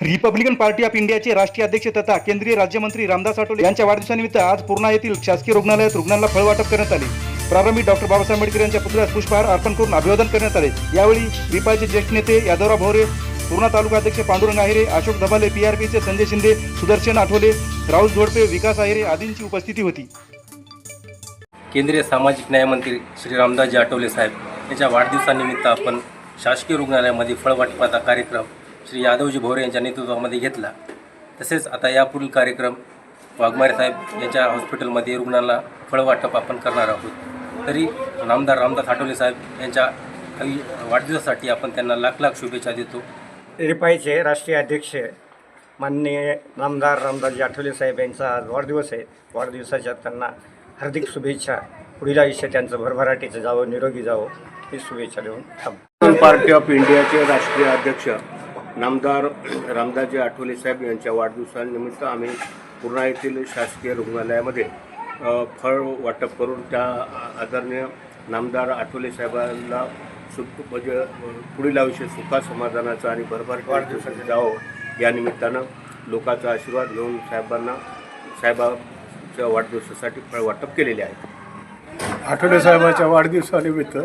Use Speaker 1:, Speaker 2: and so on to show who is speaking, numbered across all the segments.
Speaker 1: Republican party of इंडियाचे राष्ट्रीय अध्यक्ष तथा केंद्रीय राज्यमंत्री रामदास आठवले यांच्या वाढदिवसानिमित्त आज पूर्णा येथील शासकीय रुग्णालयात रुग्णांना फळ वाटप करण्यात आले. प्रारंभी डॉक्टर बाबासाहेब आंबेडकर यांच्या पुतळ्यास पुष्पहार अर्पण करून अभिवादन करण्यात आले. यावेळी रिपाचे ज्येष्ठ नेते यादवराव भोरे पूर्णा तालुका अध्यक्ष पांडुरंग आहिरे अशोक धबाले पीआरपीचे संजय शिंदे सुदर्शन आठवले राहुल जोडपे विकास आहिरे आदींची उपस्थिती होती.
Speaker 2: केंद्रीय सामाजिक न्यायमंत्री श्री रामदासजी आठवले साहेब यांच्या वाढदिवसानिमित्त आपण शासकीय रुग्णालयामध्ये फळवाटपाचा कार्यक्रम श्री यादवजी भोरे यांच्या नेतृत्वामध्ये घेतला. तसेच आता यापुढील कार्यक्रम वाघमारे साहेब यांच्या हॉस्पिटलमध्ये रुग्णांना फळवाटप आपण करणार आहोत. तरी नामदार रामदास आठवले साहेब यांच्या काही वाढदिवसासाठी आपण त्यांना लाख लाख शुभेच्छा देतो.
Speaker 3: रिपाईचे राष्ट्रीय अध्यक्ष माननीय नामदार रामदासजी आठवले साहेब यांचा आज वाढदिवस आहे. वाढदिवसाच्या त्यांना हार्दिक शुभेच्छा. पुढील आयुष्य त्यांचं भरभराटीचं जावं निरोगी जावं ही शुभेच्छा देऊन
Speaker 4: पार्टी ऑफ इंडियाचे राष्ट्रीय अध्यक्ष नामदार रामदासजी आठवले साहेब यांच्या वाढदिवसानिमित्त आम्ही पूर्णा येथील शासकीय रुग्णालयामध्ये फळ वाटप करून त्या आदरणीय नामदार आठवले साहेबांना सुख म्हणजे पुढील आयुष्य सुखा समाधानाचा आणि भरभराट वाढदिवसाचं जावं या निमित्तानं लोकांचा आशीर्वाद घेऊन साहेबांना साहेबांच्या वाढदिवसासाठी फळ वाटप केलेले आहे.
Speaker 5: आठवले साहेबाच्या वाढदिवसानिमित्त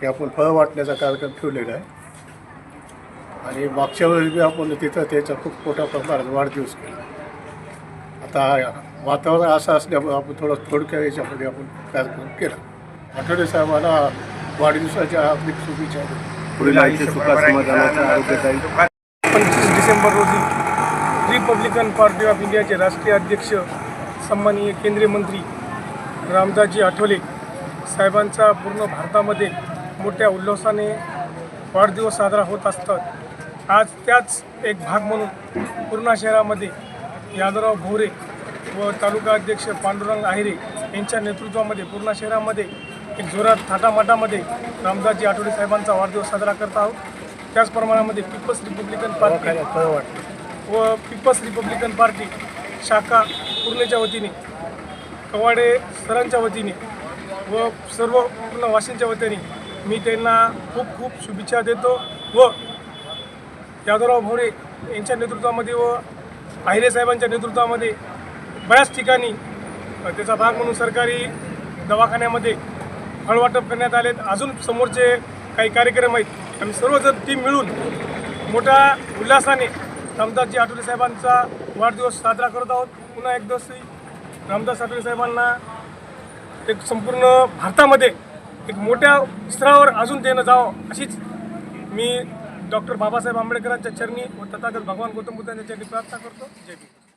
Speaker 5: हे आपण फळ वाटण्याचा कार्यक्रम ठेवलेला आहे. आणि मागच्या वेळेस बी आपण तिथं त्याचा खूप मोठ्या प्रमाणात वाढदिवस केला. आता वातावरण असं असल्यामुळे आपण थोडं थोडक्या याच्यामध्ये आपण कार्यक्रम केला. आठवले साहेबांना वाढदिवसाच्या हार्दिक शुभेच्छा.
Speaker 4: पुढील
Speaker 6: पंचवीस डिसेंबर रोजी रिपब्लिकन पार्टी ऑफ इंडियाचे राष्ट्रीय अध्यक्ष सन्माननीय केंद्रीय मंत्री रामदासजी आठवले साहेबांचा पूर्ण भारतामध्ये मोठ्या उल्हासाने वाढदिवस साजरा होत असतात. आज त्याच एक भाग म्हणून पूर्णा शहरामध्ये यादवराव भोरे व तालुका अध्यक्ष पांडुरंग आहिरे यांच्या नेतृत्वामध्ये पूर्णा शहरामध्ये एक जोरात थाटामाटामध्ये रामदासजी आठवले साहेबांचा वाढदिवस साजरा करत आहोत. त्याच प्रमाणामध्ये पीपल्स रिपब्लिकन पार्टी
Speaker 5: फळ वाटतं.
Speaker 6: व पीपल्स रिपब्लिकन पार्टी शाखा पूर्णेच्या वतीने कवाडे सरांच्या वतीने व सर्व पूर्ण वाशिंच्या वतीने मी त्यांना खूप खूप शुभेच्छा देतो व यादवराव भोरे यांच्या नेतृत्वामध्ये व आहिरे साहेबांच्या नेतृत्वामध्ये बऱ्याच ठिकाणी त्याचा भाग म्हणून सरकारी दवाखान्यामध्ये फळवाटप करण्यात आले अजून समोरचे काही कार्यक्रम आहेत. आम्ही सर्वजण टीम मिळून मोठ्या उल्हासाने रामदासजी आठवले साहेबांचा वाढदिवस साजरा करत आहोत. पुन्हा एकदा श्री रामदास आठवले साहेबांना एक संपूर्ण भारतामध्ये एक मोठ्या स्तरावर अजून देणं जावं अशीच मी डॉक्टर बाबासाहेब आंबेडकरांच्या चरणी व तथागत भगवान गौतम बुद्धांच्या चरणी प्रार्थना करतो. जय भीम.